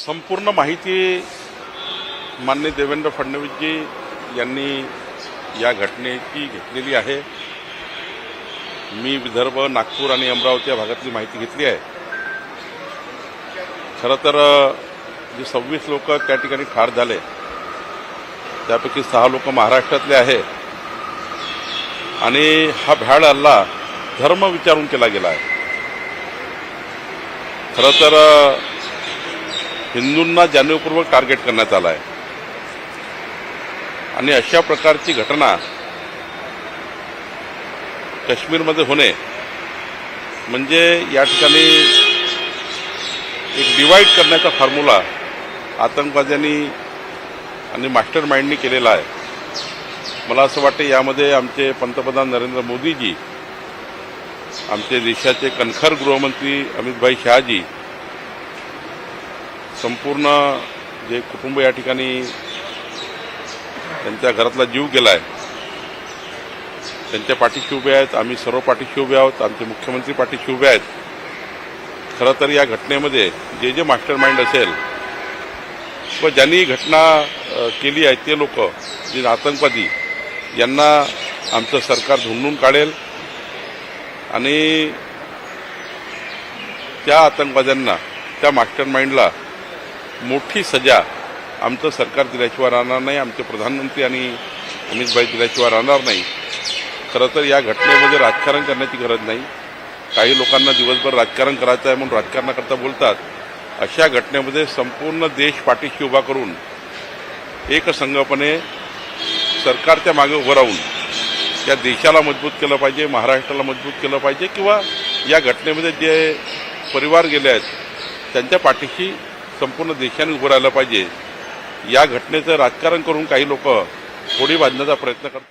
संपूर्ण माहिती मान्य देवेंद्र फडणवीसजी यांनी या घटनेची घेतलेली आहे. मी विदर्भ नागपूर आणि अमरावती या भागातली माहिती घेतली आहे. खरं तर जे सव्वीस लोक त्या ठिकाणी ठार झाले त्यापैकी सहा लोक महाराष्ट्रातले आहे. आणि हा भ्याड हल्ला धर्म विचारून केला गेला आहे. खरं तर हिंदूंना जाणीवपूर्वक टार्गेट करण्यात आलं आहे आणि अशा प्रकारची घटना काश्मीरमध्ये होणे म्हणजे या ठिकाणी एक डिवाईड करण्याचा फॉर्म्युला आतंकवाद्यांनी आणि मास्टर माइंडनी केलेला आहे. मला असं वाटतं यामध्ये आमचे पंतप्रधान नरेंद्र मोदीजी आमचे देशाचे कणखर गृहमंत्री अमितभाई शहाजी संपूर्ण जे कुटुंब या ठिकाणी त्यांच्या घरातला जीव गेला आहे त्यांच्या पाठीशी उभे आहेत आम्ही सर्व पाठीशी उभे आहोत आमचे मुख्यमंत्री पाठीशी उभे आहेत. खरं तर या घटनेमध्ये जे जे मास्टर माइंड असेल व ज्यांनी ही घटना केली आहे ते लोक जे आतंकवादी यांना आमचं सरकार धुंडून काढेल आणि त्या आतंकवाद्यांना त्या मास्टर माइंडला मोठी सजा आमचं सरकार दिल्याशिवाय राहणार नाही आमचे प्रधानमंत्री आणि अमितभाई दिल्याशिवाय राहणार नाही. खरं तर या घटनेमध्ये राजकारण करण्याची गरज नाही. काही लोकांना दिवसभर राजकारण करायचं आहे म्हणून राजकारणाकरता बोलतात. अशा घटनेमध्ये संपूर्ण देश पाठीशी उभा करून एकसंघपणे सरकारच्या मागे उभं राहून त्या देशाला मजबूत केलं पाहिजे महाराष्ट्राला मजबूत केलं पाहिजे किंवा या घटनेमध्ये जे परिवार गेले आहेत त्यांच्या पाठीशी संपूर्ण देशाने उभं राहिलं पाहिजे. या घटनेचं राजकारण करून काही लोक होडी बांधण्याचा प्रयत्न करतात.